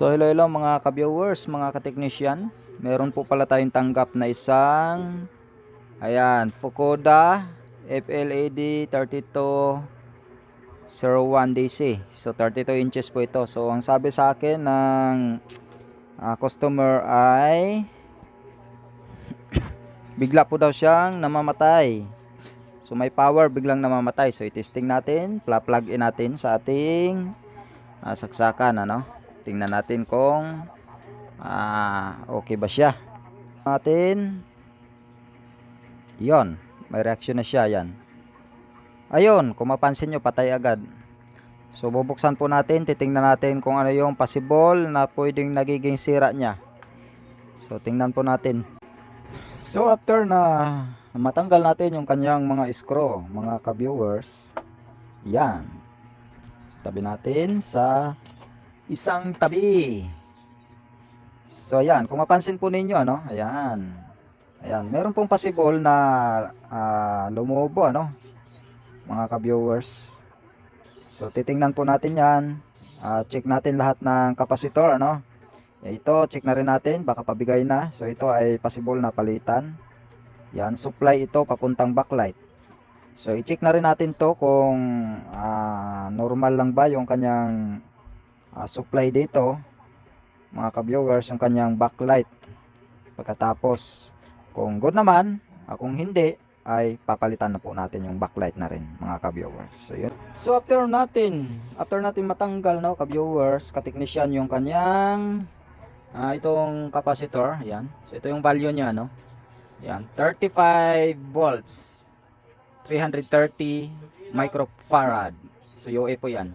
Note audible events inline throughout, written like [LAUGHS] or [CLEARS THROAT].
So hello hello mga ka-viewers, mga ka-technician. Meron po pala tayong tanggap na isang ayan, Fukuda FLAD 3201 DC. So 32 inches po ito. So ang sabi sa akin ng ah, customer ay [COUGHS] bigla po daw siyang namamatay. So may power biglang namamatay. So i-testing natin, plug in natin sa ating ah, saksakan ano. Tingnan natin kung ah, okay ba siya. Natin. 'Yon, may reaction na siya 'yan. Ayun, kung mapansin nyo, patay agad. So bubuksan po natin, titingnan natin kung ano yung possible na pwedeng nagiging sira niya. So tingnan po natin. So after na matanggal natin yung kanyang mga screw, mga ka-viewers, yan. Tabi natin sa isang tabi. So ayan, kung mapansin po ninyo ano, ayan. Ayan, meron pong possible na ah, lumubo ano, mga ka-viewers. So titingnan po natin 'yan. Ah, check natin lahat ng kapasitor ano. Ito, check na rin natin, baka pabigay na. So ito ay possible na palitan. Yan, supply ito papuntang backlight. So i-check na rin natin to kung ah, normal lang ba yung kanyang ah, supply dito. Mga ka-viewers, yung kanyang backlight. Pagkatapos, kung good naman, ah, kung hindi, ay papalitan na po natin yung backlight na rin mga ka-viewers. So yun. So after natin, after natin matanggal no ka-viewers, ka-technician yung kanyang ah, itong capacitor, yan. So ito yung value niya no. Yan, 35 volts. 330 microfarad. So UA po yan.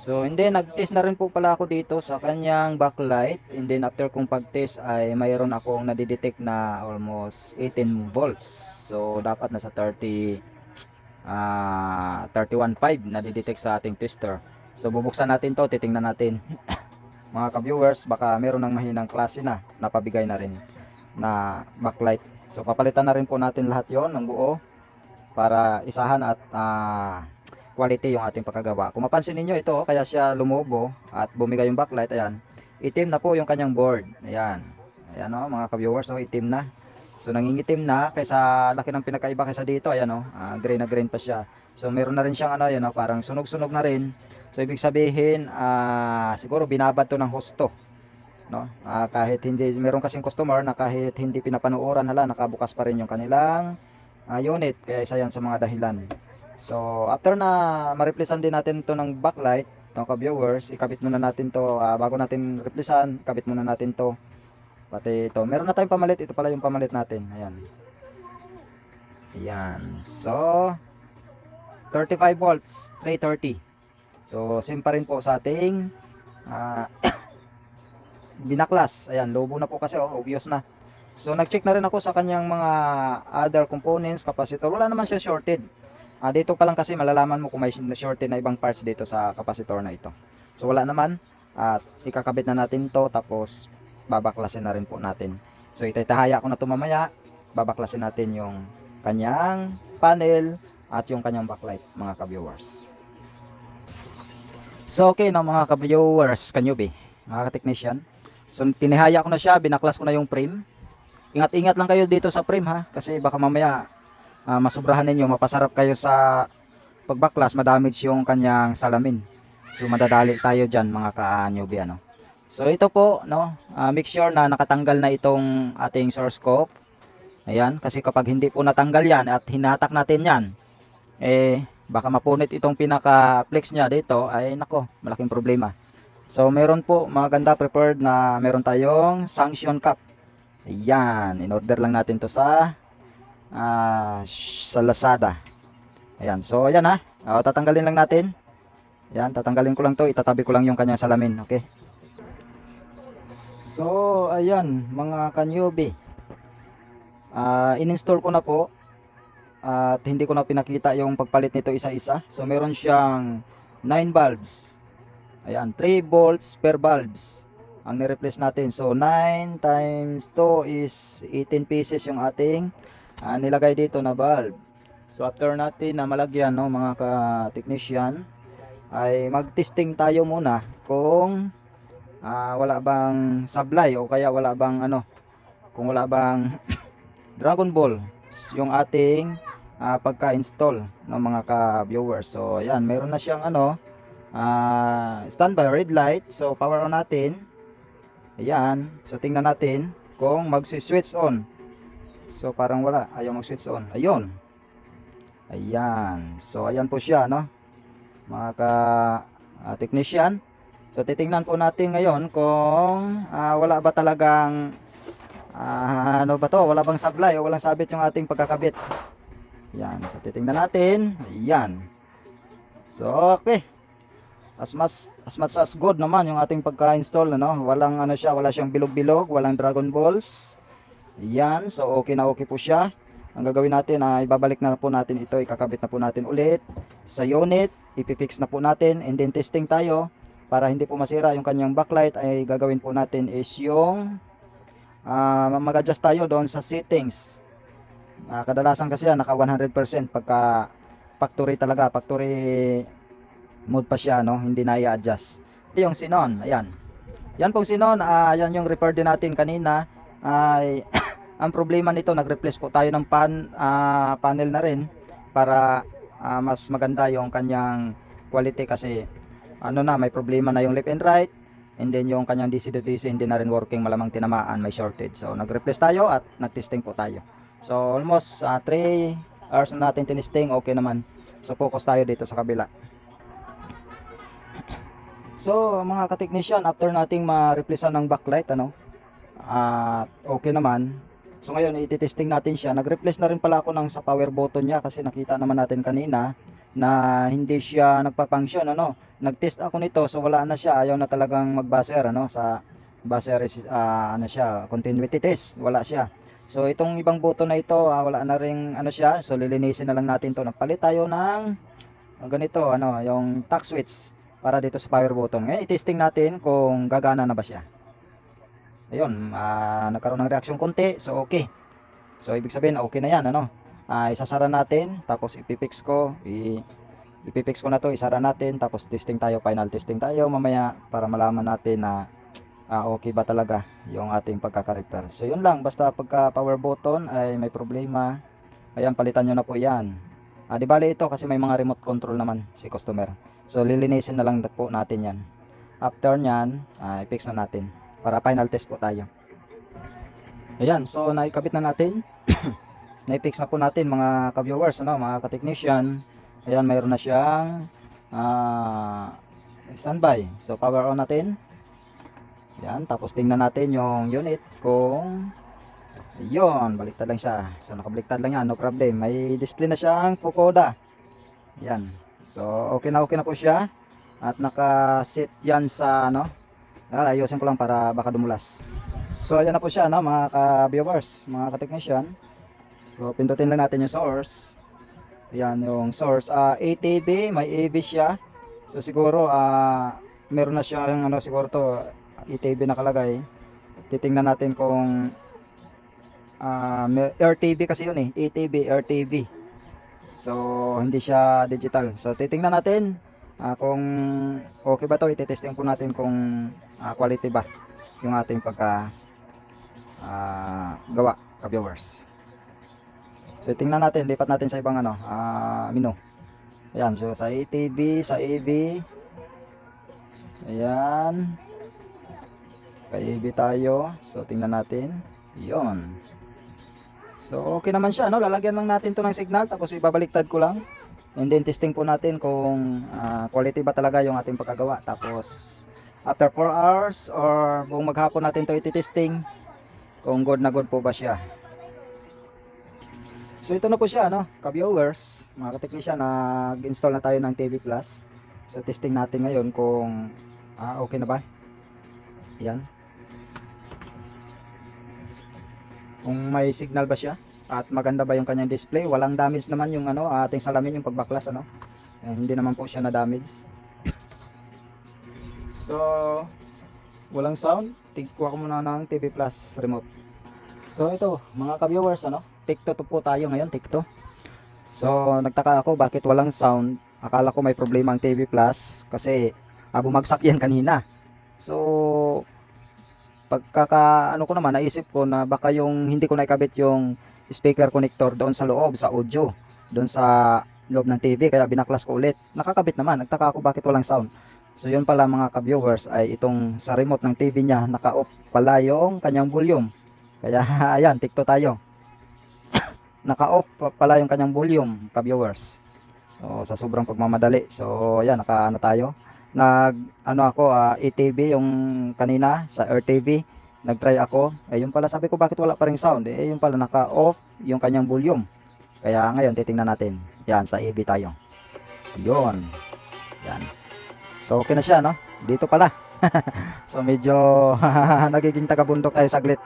So, and then nag-test na rin po pala ako dito sa kanyang backlight. And then after kong pag-test ay mayroon akong nadidetect na almost 18 volts. So, dapat nasa 30 ah 31.5 nadidetect sa ating tester. So, bubuksan natin to, titingnan natin. [LAUGHS] Mga ka-viewers, baka meron ng mahinang klase na napabigay na rin na backlight. So, papalitan na rin po natin lahat yon ng buo para isahan at ah, quality yung ating pagkagawa. Kung mapansin niyo ito, kaya siya lumubo at bumigay yung backlight, ayan. Itim na po yung kanyang board. Ayan. Ayan oh, mga ka-viewers, oh, itim na. So nangingitim na kaysa laki ng pinakaiba kaysa dito, ayan oh. ah, green na green pa siya. So meron na rin siyang ano, ayan oh, parang sunog-sunog na rin. So ibig sabihin, ah, siguro binabad to ng husto. No? Ah, kahit hindi meron kasing customer na kahit hindi pinapanuoran hala, nakabukas pa rin yung kanilang ah, unit. Kaya isa yan sa mga dahilan. So, after na ma-replacean din natin to ng backlight, ng ka-viewers, ikabit muna natin to, ah, bago natin replacean, kabit muna natin to. Pati ito, meron na tayong pamalit, ito pala yung pamalit natin. Ayan. Ayan. So, 35 volts, 330. So, same pa rin po sa ating ah, [COUGHS] binaklas. Ayan, lobo na po kasi, oh, obvious na. So, nag-check na rin ako sa kanyang mga other components, capacitor. Wala naman siya shorted. Ah, dito pa lang kasi malalaman mo kung may shorted na ibang parts dito sa capacitor na ito. So wala naman at ikakabit na natin to tapos babaklasin na rin po natin. So itatahaya ko na to mamaya. Babaklasin natin yung kanyang panel at yung kanyang backlight mga ka-viewers. So okay na mga ka-viewers, kanyubi, mga ka-technician. So tinihaya ko na siya, binaklas ko na yung frame. Ingat-ingat lang kayo dito sa frame ha kasi baka mamaya ah, masubrahan ninyo, mapasarap kayo sa pagbaklas, madamage yung kanyang salamin. So madadali tayo diyan mga ka-newbie ano. So ito po no, ah, make sure na nakatanggal na itong ating source scope. Ayan, kasi kapag hindi po natanggal yan at hinatak natin yan, eh baka mapunit itong pinaka flex niya dito ay nako, malaking problema. So meron po maganda prepared na meron tayong sanction cap. Ayan, in order lang natin to sa ah, sa Lazada. Ayan, so ayan ha. Ah, tatanggalin lang natin. Ayan, tatanggalin ko lang to, itatabi ko lang yung kanyang salamin, okay? So, ayan, mga kanyubi. Ah, in-install ko na po. At hindi ko na pinakita yung pagpalit nito isa-isa. So, meron siyang 9 bulbs. Ayan, 3 volts per bulbs ang ni-replace natin. So, 9 times 2 is 18 pieces yung ating ah, nilagay dito na bulb. So after natin na malagyan no mga ka-technician ay mag-testing tayo muna kung ah, wala bang sablay o kaya wala bang ano, kung wala bang [COUGHS] Dragon Ball yung ating ah, pagka-install ng mga ka-viewers. So, ayan, meron na siyang ano, ah, standby red light. So, power on natin. Ayan. So, tingnan natin kung mag-switch on. So, parang wala. Ayaw mag-switch on. Ayun. Ayan. So, ayan po siya, no? Mga ka ah, technician. So, titingnan po natin ngayon kung ah, wala ba talagang ah, ano ba to? Wala bang sablay o walang sabit yung ating pagkakabit. Yan. So, titingnan natin. Ayan. So, okay. As much, as much as good naman yung ating pagka-install, ano? Walang ano siya, wala siyang bilog-bilog, walang Dragon Balls. Yan. So, okay na okay po siya. Ang gagawin natin ay babalik na po natin ito, ikakabit na po natin ulit sa unit, ipifix na po natin, and then testing tayo para hindi po masira yung kanyang backlight ay gagawin po natin is yung ah, mag-adjust tayo doon sa settings. Ah, kadalasan kasi yan, naka 100% pagka factory talaga, factory mode pa siya, no? hindi na i-adjust. Yung Sinon, ayan. Yan pong Sinon, ah, yan yung repair din natin kanina, ay ang problema nito, nag-replace po tayo ng pan, ah, panel na rin para ah, mas maganda yung kanyang quality kasi ano na, may problema na yung left and right and then yung kanyang DC to DC hindi na rin working malamang tinamaan, may shortage. So nag-replace tayo at nag-testing po tayo. So almost 3 hours na natin tinisting, okay naman. So focus tayo dito sa kabila. So mga ka-technician, after nating ma-replacean ng backlight, ano, at okay naman. So ngayon, iti-testing natin siya. Nag-replace na rin pala ako ng sa power button niya kasi nakita naman natin kanina na hindi siya nagpa-function, ano. Nag-test ako nito, so wala na siya. Ayaw na talagang mag-buzzer, ano, sa buzzer, resi- ah, ano siya, continuity test. Wala siya. So itong ibang button na ito, ah, wala na rin ano siya. So lilinisin na lang natin to. Nagpalit tayo ng ah, ganito, ano, yung tack switch para dito sa power button. Ngayon, i-testing natin kung gagana na ba siya. Ayun, ah, nagkaroon ng reaksyon konti, so okay. So ibig sabihin okay na 'yan, ano? Ah, isasara natin, tapos ipipix ko, i ipipix ko na 'to, isara natin, tapos testing tayo, final testing tayo mamaya para malaman natin na ah, okay ba talaga yung ating pagkaka-repair. So yun lang, basta pagka power button ay may problema, ayan palitan nyo na po 'yan. Ah, di bale ito kasi may mga remote control naman si customer. So lilinisin na lang po natin 'yan. After nyan, ah, i-fix na natin para final test po tayo. Ayan, so naikabit na natin. [CLEARS THROAT] Na-fix na po natin mga ka-viewers, ano, mga ka-technician. Ayan, mayroon na siyang ah, standby. So power on natin. Ayan, tapos tingnan natin yung unit kung Ayun, baliktad lang siya. So nakabaliktad lang yan, no problem. May display na siyang Fukuda. Ayan. So okay na okay na po siya. At naka-set yan sa ano, ayusin ko lang para baka dumulas. So ayan na po siya no, mga ka-viewers, mga ka-technician. So pindutin lang natin yung source. Ayan yung source. Ah, ATB, may AV siya. So siguro ah meron na siyang ano siguro to ATB nakalagay. Titingnan natin kung ah may- RTV kasi yun eh. ATB, RTV. So hindi siya digital. So titingnan natin ah, kung okay ba to. Ititesting po natin kung ah, quality ba yung ating pagka ah, gawa ka-viewers. So tingnan natin, lipat natin sa ibang ano, ah, menu. Ayan, so sa ATV, sa AV. Ayan. Kay AV tayo. So tingnan natin. 'Yon. So okay naman siya, no? Lalagyan lang natin 'to ng signal tapos ibabaliktad ko lang. And then testing po natin kung ah, quality ba talaga yung ating pagkagawa. Tapos after 4 hours or buong maghapon natin to ititesting kung good na good po ba siya. So ito na po siya no ka-viewers mga ka-technician nag-install na tayo ng TV Plus. So testing natin ngayon kung ah, okay na ba. Yan. Kung may signal ba siya at maganda ba yung kanyang display walang damage naman yung ano ating salamin yung pagbaklas ano eh, hindi naman po siya na damage So, walang sound. Tigkuha ko muna ng TV Plus remote. So, ito, mga ka-viewers, ano? 2 po tayo ngayon, 2. So, nagtaka ako bakit walang sound. Akala ko may problema ang TV Plus kasi ah, bumagsak yan kanina. So, pagkaka ano ko naman naisip ko na baka yung hindi ko naikabit yung speaker connector doon sa loob sa audio doon sa loob ng TV kaya binaklas ko ulit. Nakakabit naman nagtaka ako bakit walang sound. So yun pala mga ka-viewers ay itong sa remote ng TV niya naka-off pala yung kanyang volume. Kaya [LAUGHS] ayan tikto tayo. [COUGHS] Naka-off pa- pala yung kanyang volume ka-viewers. So sa sobrang pagmamadali. So ayan naka ano tayo. Nag ano ako ah, ETV yung kanina sa RTV nagtry ako. Eh yun pala sabi ko bakit wala pa ring sound? Eh yun pala naka-off yung kanyang volume. Kaya ngayon titingnan natin. Yan sa EV tayo. Yun. Yan. So okay na siya no? Dito pala. [LAUGHS] So medyo [LAUGHS] nagiging taga-bundok tayo saglit.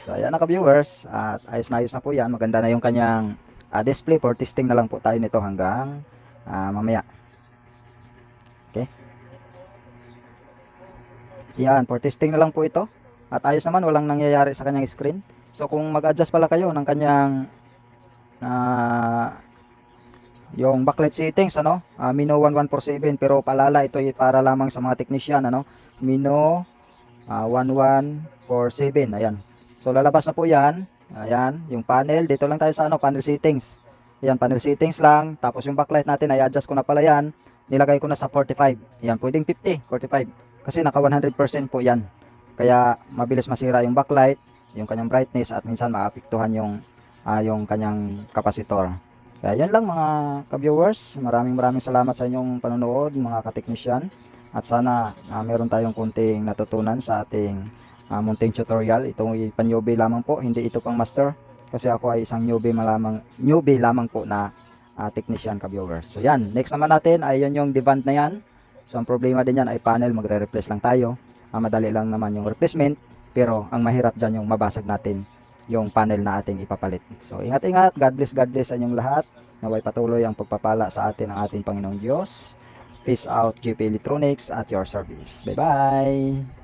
So ayan naka viewers at ayos na ayos na po yan. Maganda na yung kanyang ah, display for testing na lang po tayo nito hanggang ah, mamaya Yan, for testing na lang po ito. At ayos naman, walang nangyayari sa kanyang screen. So kung mag-adjust pala kayo ng kanyang ah, yung backlight settings ano, ah, Mino 1147 pero paalala ito para lamang sa mga technician ano, Mino ah, 1147. Ayan. So lalabas na po 'yan. Ayan, yung panel dito lang tayo sa ano, panel settings. Ayan, panel settings lang. Tapos yung backlight natin ay adjust ko na pala 'yan. Nilagay ko na sa 45. Ayan, pwedeng 50, 45 kasi naka 100% po yan. Kaya mabilis masira yung backlight yung kanyang brightness at minsan maapektuhan yung ah, yung kanyang kapasitor kaya yan lang mga ka-viewers. Maraming maraming salamat sa inyong panonood mga ka-technician. At sana ah, meron tayong kunting natutunan sa ating ah, munting tutorial. Itong pan-newbie lamang po hindi ito pang master. Kasi ako ay isang newbie lamang newbie lamang po na ah, technician ka-viewers. So yan next naman natin ay yun yung devant na yan So, ang problema din yan ay panel, magre-replace lang tayo. Ah, madali lang naman yung replacement, pero ang mahirap dyan yung mabasag natin yung panel na ating ipapalit. So, ingat-ingat. God bless, God bless sa inyong lahat. Naway patuloy ang pagpapala sa atin ng ating Panginoong Diyos. Peace out, GP Electronics at your service. Bye-bye!